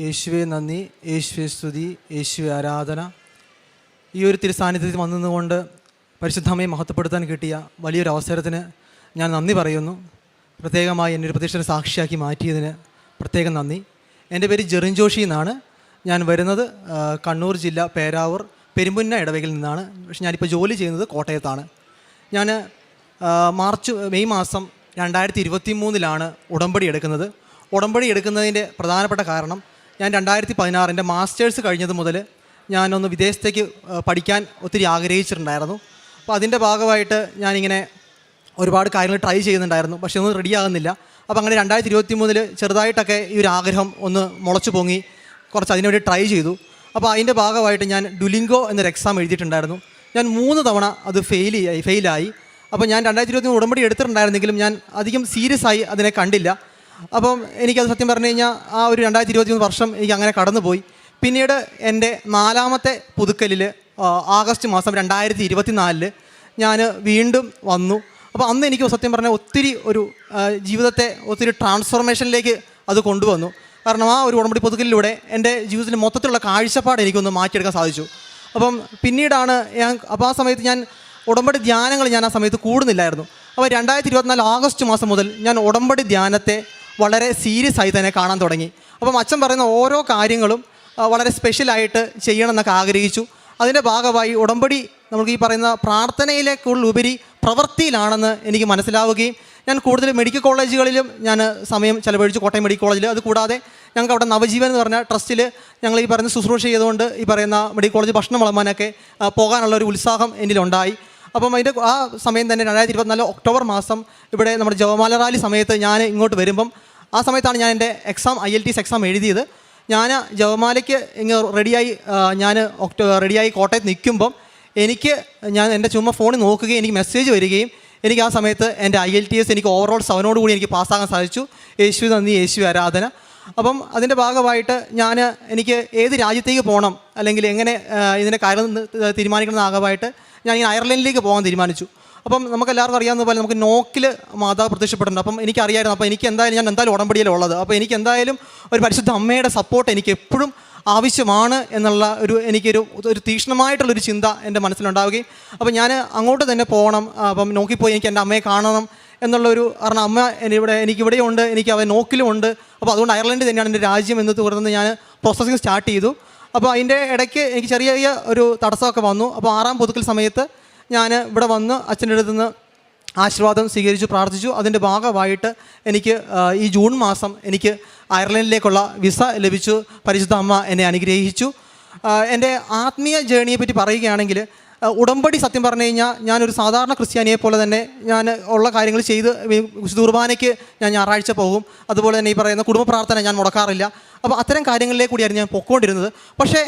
യേശുവെ നന്ദി. യേശുവെ സ്തുതി. യേശുവെ ആരാധന. ഈ ഒരു തിരുസാന്നിധ്യത്തിൽ വന്നതുകൊണ്ട് പരിശുദ്ധമ്മയെ മഹത്വപ്പെടുത്താൻ കിട്ടിയ വലിയൊരു അവസരത്തിന് ഞാൻ നന്ദി പറയുന്നു. പ്രത്യേകമായി എന്നെ ഒരു പ്രതീക്ഷയുടെ സാക്ഷിയാക്കി മാറ്റിയതിന് പ്രത്യേകം നന്ദി. എന്റെ പേര് ജെറിൻ ജോഷി എന്നാണ്. ഞാൻ വരുന്നത് കണ്ണൂർ ജില്ല പേരാവൂർ പെരുമ്പുന്ന ഇടവകയിൽ നിന്നാണ്. പക്ഷെ ഞാനിപ്പോൾ ജോലി ചെയ്യുന്നത് കോട്ടയത്താണ്. ഞാൻ മാർച്ച് മെയ് മാസം രണ്ടായിരത്തി ഇരുപത്തി മൂന്നിലാണ് ഉടമ്പടി എടുക്കുന്നത്. ഉടമ്പടി എടുക്കുന്നതിന്റെ പ്രധാനപ്പെട്ട കാരണം ഞാൻ രണ്ടായിരത്തി പതിനാറിന്റെ മാസ്റ്റേഴ്സ് കഴിഞ്ഞത് മുതൽ ഞാനൊന്ന് വിദേശത്തേക്ക് പഠിക്കാൻ ഒത്തിരി ആഗ്രഹിച്ചിട്ടുണ്ടായിരുന്നു. അപ്പോൾ അതിന്റെ ഭാഗമായിട്ട് ഞാനിങ്ങനെ ഒരുപാട് കാര്യങ്ങൾ ട്രൈ ചെയ്യുന്നുണ്ടായിരുന്നു. പക്ഷേ ഒന്നും റെഡി ആകുന്നില്ല. അപ്പോൾ അങ്ങനെ രണ്ടായിരത്തി ഇരുപത്തി മൂന്നിൽ ചെറുതായിട്ടൊക്കെ ഈ ഒരു ആഗ്രഹം ഒന്ന് മുളച്ചു പൊങ്ങി കുറച്ച് അതിനുവേണ്ടി ട്രൈ ചെയ്തു. അപ്പോൾ അതിന്റെ ഭാഗമായിട്ട് ഞാൻ ഡുലിംഗോ എന്നൊരു എക്സാം എഴുതിയിട്ടുണ്ടായിരുന്നു. ഞാൻ മൂന്ന് തവണ അത് ഫെയിൽ ഫെയിലായി അപ്പോൾ ഞാൻ രണ്ടായിരത്തി ഇരുപത്തി ഉടമ്പടി എടുത്തിട്ടുണ്ടായിരുന്നെങ്കിലും ഞാൻ അധികം സീരിയസ് ആയി അതിനെ കണ്ടില്ല. അപ്പം എനിക്കത് സത്യം പറഞ്ഞു കഴിഞ്ഞാൽ ആ ഒരു രണ്ടായിരത്തി ഇരുപത്തി മൂന്ന് വർഷം എനിക്ക് അങ്ങനെ കടന്നുപോയി. പിന്നീട് എന്റെ നാലാമത്തെ പുതുക്കലിൽ ആഗസ്റ്റ് മാസം രണ്ടായിരത്തി ഇരുപത്തി നാലിൽ ഞാൻ വീണ്ടും വന്നു. അപ്പോൾ അന്ന് എനിക്ക് സത്യം പറഞ്ഞാൽ ഒത്തിരി ഒരു ജീവിതത്തെ ഒത്തിരി ട്രാൻസ്ഫോർമേഷനിലേക്ക് അത് കൊണ്ടുവന്നു. കാരണം ആ ഒരു ഉടമ്പടി പുതുക്കലിലൂടെ എന്റെ ജീവിതത്തിൽ മൊത്തത്തിലുള്ള കാഴ്ചപ്പാട് എനിക്കൊന്ന് മാറ്റിയെടുക്കാൻ സാധിച്ചു. അപ്പം പിന്നീടാണ് ഞാൻ അപ്പോൾ ആ സമയത്ത് ഞാൻ ഉടമ്പടി ധ്യാനങ്ങൾ ഞാൻ ആ സമയത്ത് കൂടുന്നില്ലായിരുന്നു. അപ്പോൾ രണ്ടായിരത്തി ഇരുപത്തിനാല് ആഗസ്റ്റ് മാസം മുതൽ ഞാൻ ഉടമ്പടി ധ്യാനത്തെ വളരെ സീരിയസ് ആയി തന്നെ കാണാൻ തുടങ്ങി. അപ്പം അച്ഛൻ പറയുന്ന ഓരോ കാര്യങ്ങളും വളരെ സ്പെഷ്യലായിട്ട് ചെയ്യണം എന്നൊക്കെ ആഗ്രഹിച്ചു. അതിന്റെ ഭാഗമായി ഉടമ്പടി നമുക്ക് ഈ പറയുന്ന പ്രാർത്ഥനയിലേക്കുള്ളുപരി പ്രവൃത്തിയിലാണെന്ന് എനിക്ക് മനസ്സിലാവുകയും ഞാൻ കൂടുതൽ മെഡിക്കൽ കോളേജുകളിലും ഞാൻ സമയം ചിലവഴിച്ചു കോട്ടയം മെഡിക്കൽ കോളേജിൽ അത് കൂടാതെ ഞങ്ങൾക്ക് അവിടെ നവജീവൻ എന്ന് പറഞ്ഞ ട്രസ്റ്റിൽ ഞങ്ങൾ ഈ പറയുന്ന ശുശ്രൂഷ ചെയ്തുകൊണ്ട് ഈ പറയുന്ന മെഡിക്കൽ കോളേജ് ഭക്ഷണം വളമാനൊക്കെ പോകാനുള്ള ഒരു ഉത്സാഹം എന്നിലുണ്ടായി. അപ്പം അതിന്റെ ആ സമയം തന്നെ രണ്ടായിരത്തി ഇരുപത്തിനാല് ഒക്ടോബർ മാസം ഇവിടെ നമ്മുടെ ജവമാല റാലി സമയത്ത് ഞാൻ ഇങ്ങോട്ട് വരുമ്പം ആ സമയത്താണ് ഞാൻ എന്റെ exam I L T S exam എഴുതിയത്. ഞാൻ ജവമാലയ്ക്ക് ഇങ്ങ് റെഡിയായി ഞാൻ ഒക്ടോ റെഡിയായി കോട്ടയത്ത് നിൽക്കുമ്പം എനിക്ക് ഞാൻ എന്റെ ചുമ്മാ ഫോണിൽ നോക്കുകയും എനിക്ക് മെസ്സേജ് വരികയും എനിക്ക് ആ സമയത്ത് എന്റെ ഐ എൽ ടി എസ് എനിക്ക് ഓവറോൾ സെവനോട് കൂടി എനിക്ക് പാസ്സാകാൻ സാധിച്ചു. യേശു നന്ദി യേശു ആരാധന. അപ്പം അതിന്റെ ഭാഗമായിട്ട് ഞാൻ എനിക്ക് ഏത് രാജ്യത്തേക്ക് പോകണം അല്ലെങ്കിൽ എങ്ങനെ ഇതിന്റെ കാര്യം തീരുമാനിക്കുന്ന ഭാഗമായിട്ട് ഞാൻ ഇങ്ങനെ അയർലൻഡിലേക്ക് പോകാൻ തീരുമാനിച്ചു. അപ്പം നമുക്ക് എല്ലാവർക്കും അറിയാവുന്ന പോലെ നമുക്ക് നോക്കിൽ മാതാവ് പ്രത്യക്ഷപ്പെട്ടിട്ടുണ്ട്. അപ്പം എനിക്കറിയായിരുന്നു അപ്പം എനിക്ക് എന്തായാലും ഞാൻ എന്തായാലും ഉടമ്പടിയിലുള്ളത്. അപ്പോൾ എനിക്ക് എന്തായാലും ഒരു പരിശുദ്ധ അമ്മയുടെ സപ്പോർട്ട് എനിക്ക് എപ്പോഴും ആവശ്യമാണ് എന്നുള്ള ഒരു എനിക്കൊരു ഒരു തീക്ഷ്ണമായിട്ടുള്ളൊരു ചിന്ത എന്റെ മനസ്സിലുണ്ടാവുകയും അപ്പം ഞാൻ അങ്ങോട്ട് തന്നെ പോകണം അപ്പം നോക്കിപ്പോയി എനിക്ക് എന്റെ അമ്മയെ കാണണം എന്നുള്ളൊരു കാരണം അമ്മ ഇവിടെ എനിക്കിവിടെ ഉണ്ട് എനിക്ക് അവൻ നോക്കിലും ഉണ്ട് അപ്പോൾ അതുകൊണ്ട് അയർലൻഡ് തന്നെയാണ് എന്റെ രാജ്യം എന്ന് തുടർന്ന് ഞാൻ പ്രോസസ്സിങ് സ്റ്റാർട്ട് ചെയ്തു. അപ്പോൾ അതിന്റെ ഇടയ്ക്ക് എനിക്ക് ചെറിയ ചെറിയ ഒരു തടസ്സമൊക്കെ വന്നു. അപ്പോൾ ആറാം പുതുക്കൽ സമയത്ത് ഞാൻ ഇവിടെ വന്ന് അച്ഛന്റെ അടുത്ത് നിന്ന് ആശീർവാദം സ്വീകരിച്ചു പ്രാർത്ഥിച്ചു. അതിന്റെ ഭാഗമായിട്ട് എനിക്ക് ഈ ജൂൺ മാസം എനിക്ക് അയർലൻഡിലേക്കുള്ള വിസ ലഭിച്ചു. പരിശുദ്ധ അമ്മ എന്നെ അനുഗ്രഹിച്ചു. എന്റെ ആത്മീയ ജേണിയെ പറ്റി പറയുകയാണെങ്കിൽ ഉടമ്പടി സത്യം പറഞ്ഞു കഴിഞ്ഞാൽ ഞാനൊരു സാധാരണ ക്രിസ്ത്യാനിയെ പോലെ തന്നെ ഞാൻ ഉള്ള കാര്യങ്ങൾ ചെയ്ത് വിശുദ്ധ കുർബാനയ്ക്ക് ഞാൻ ഞായറാഴ്ച പോകും. അതുപോലെ തന്നെ ഈ പറയുന്ന കുടുംബ പ്രാർത്ഥന ഞാൻ മുടക്കാറില്ല. അപ്പോൾ അത്തരം കാര്യങ്ങളിലേക്ക് കൂടിയായിരുന്നു ഞാൻ പൊക്കോണ്ടിരുന്നത് പക്ഷേ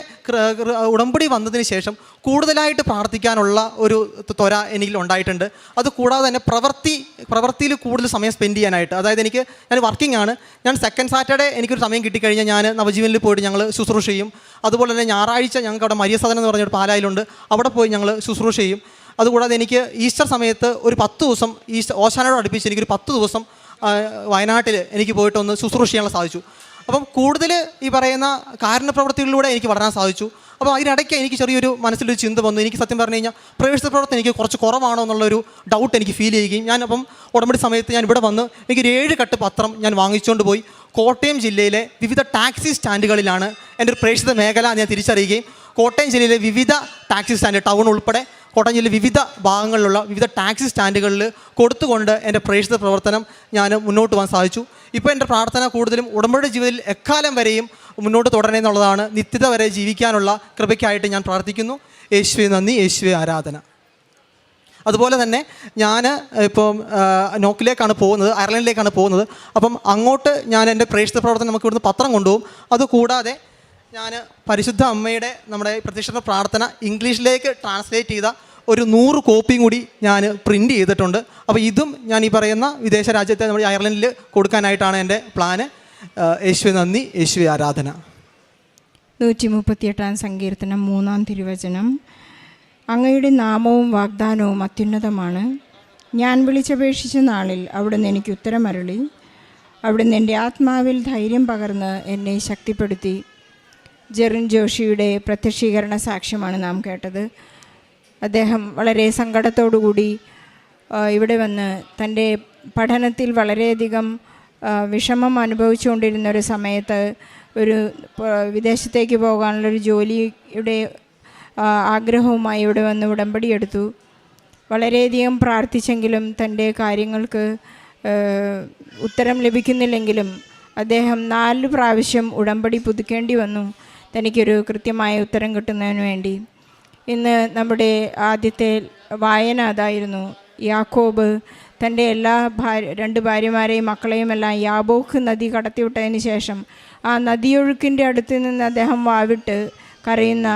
ഉടമ്പടി വന്നതിന് ശേഷം കൂടുതലായിട്ട് പ്രാർത്ഥിക്കാനുള്ള ഒരു ത്വര എനിക്ക് ഉണ്ടായിട്ടുണ്ട്. അത് കൂടാതെ തന്നെ പ്രവൃത്തി പ്രവൃത്തിയിൽ കൂടുതൽ സമയം സ്പെൻഡ് ചെയ്യാനായിട്ട്. അതായത് എനിക്ക് ഞാൻ വർക്കിംഗ് ആണ്. ഞാൻ സെക്കൻഡ് സാറ്റർഡേ എനിക്കൊരു സമയം കിട്ടിക്കഴിഞ്ഞാൽ ഞാൻ നവജീവനിൽ പോയിട്ട് ഞങ്ങൾ ശുശ്രൂഷ ചെയ്യും. അതുപോലെ തന്നെ ഞായറാഴ്ച ഞങ്ങൾക്ക് അവിടെ മരിയസദനം എന്ന് പറഞ്ഞൊരു പാലായിലുണ്ട്. അവിടെ പോയി ഞങ്ങൾ ശുശ്രൂഷ ചെയ്യും. അതുകൂടാതെ എനിക്ക് ഈസ്റ്റർ സമയത്ത് ഒരു പത്ത് ദിവസം ഈസ്റ്റർ ഓശാനോട് അടുപ്പിച്ച് എനിക്കൊരു പത്ത് ദിവസം വയനാട്ടിൽ എനിക്ക് പോയിട്ടൊന്ന് ശുശ്രൂഷ ചെയ്യാനുള്ള സാധിച്ചു. അപ്പം കൂടുതൽ ഈ പറയുന്ന കാരണപ്രവൃത്തികളിലൂടെ എനിക്ക് വളരാൻ സാധിച്ചു. അപ്പോൾ അതിനിടയ്ക്ക് എനിക്ക് ചെറിയൊരു മനസ്സിലൊരു ചിന്ത വന്നു. എനിക്ക് സത്യം പറഞ്ഞു കഴിഞ്ഞാൽ പ്രവേശന പ്രവർത്തനം എനിക്ക് കുറച്ച് കുറവാണോ എന്നുള്ളൊരു ഡൗട്ട് എനിക്ക് ഫീൽ ചെയ്യുകയും ഞാൻ ഉടമ്പടി സമയത്ത് ഞാൻ ഇവിടെ വന്ന് എനിക്ക് ഏഴ് കട്ട് പത്രം ഞാൻ വാങ്ങിച്ചുകൊണ്ട് പോയി കോട്ടയം ജില്ലയിലെ വിവിധ ടാക്സി സ്റ്റാൻഡുകളിലാണ് എന്റെ ഒരു പ്രേക്ഷിത മേഖല ഞാൻ തിരിച്ചറിയുകയും കോട്ടയം ജില്ലയിലെ വിവിധ ടാക്സി സ്റ്റാൻഡ് ടൗൺ ഉൾപ്പെടെ കോട്ടയം വിവിധ ഭാഗങ്ങളിലുള്ള വിവിധ ടാക്സി സ്റ്റാൻഡുകളിൽ കൊടുത്തുകൊണ്ട് എന്റെ പ്രേക്ഷിത പ്രവർത്തനം ഞാൻ മുന്നോട്ട് പോകാൻ സാധിച്ചു. ഇപ്പോൾ എന്റെ പ്രാർത്ഥന കൂടുതലും ഉടമ്പടി ജീവിതത്തിൽ എക്കാലം വരെയും മുന്നോട്ട് തുടരണേ എന്നുള്ളതാണ് നിത്യത വരെ ജീവിക്കാനുള്ള കൃപയ്ക്കായിട്ട് ഞാൻ പ്രാർത്ഥിക്കുന്നു. യേശുവെ നന്ദി. യേശുവെ ആരാധന. അതുപോലെ തന്നെ ഞാൻ ഇപ്പം നോക്കിലേക്കാണ് പോകുന്നത് അയർലൻഡിലേക്കാണ് പോകുന്നത്. അപ്പം അങ്ങോട്ട് ഞാൻ എന്റെ പ്രേക്ഷിത പ്രവർത്തനം നമുക്ക് ഇവിടുന്ന് പത്രം കൊണ്ടുപോകും. അതുകൂടാതെ ഞാൻ പരിശുദ്ധ അമ്മയുടെ നമ്മുടെ പ്രതിഷ്ഠ പ്രാർത്ഥന ഇംഗ്ലീഷിലേക്ക് ട്രാൻസ്ലേറ്റ് ചെയ്ത ഒരു നൂറ് കോപ്പിയും കൂടി ഞാൻ പ്രിന്റ് ചെയ്തിട്ടുണ്ട്. അപ്പോൾ ഇതും ഞാൻ ഈ പറയുന്ന വിദേശ രാജ്യത്തെ നമ്മുടെ അയർലൻഡിൽ കൊടുക്കാനായിട്ടാണ് എന്റെ പ്ലാന്. യേശുവെ നന്ദി യേശുവി ആരാധന. നൂറ്റി മുപ്പത്തിയെട്ടാം സങ്കീർത്തനം മൂന്നാം തിരുവചനം. അങ്ങയുടെ നാമവും വാഗ്ദാനവും അത്യുന്നതമാണ്. ഞാൻ വിളിച്ചപേക്ഷിച്ച നാളിൽ അവിടുന്ന് എനിക്ക് ഉത്തരമരളി അവിടുന്ന് എന്റെ ആത്മാവിൽ ധൈര്യം പകർന്ന് എന്നെ ശക്തിപ്പെടുത്തി. ജെറിൻ ജോഷിയുടെ പ്രത്യക്ഷീകരണ സാക്ഷ്യമാണ് നാം കേട്ടത്. അദ്ദേഹം വളരെ സങ്കടത്തോടുകൂടി ഇവിടെ വന്ന് തന്റെ പഠനത്തിൽ വളരെയധികം വിഷമം അനുഭവിച്ചുകൊണ്ടിരുന്ന ഒരു സമയത്ത് ഒരു വിദേശത്തേക്ക് പോകാനുള്ളൊരു ജോലിയുടെ ആഗ്രഹവുമായി ഇവിടെ വന്ന് ഉടമ്പടി എടുത്തു. വളരെയധികം പ്രാർത്ഥിച്ചെങ്കിലും തന്റെ കാര്യങ്ങൾക്ക് ഉത്തരം ലഭിക്കുന്നില്ലെങ്കിലും അദ്ദേഹം നാല് പ്രാവശ്യം ഉടമ്പടി പുതുക്കേണ്ടി വന്നു. തനിക്കൊരു കൃത്യമായ ഉത്തരം കിട്ടുന്നതിന് വേണ്ടി. ഇന്ന് നമ്മുടെ ആദ്യത്തെ വായന അതായിരുന്നു യാക്കോബ്. തന്റെ എല്ലാ ഭാര്യ രണ്ട് ഭാര്യമാരെയും മക്കളെയും എല്ലാം യാബോക്ക് നദി കടത്തിവിട്ടതിന് ശേഷം ആ നദിയൊഴുക്കിന്റെ അടുത്ത് നിന്ന് അദ്ദേഹം വാവിട്ട് കരയുന്ന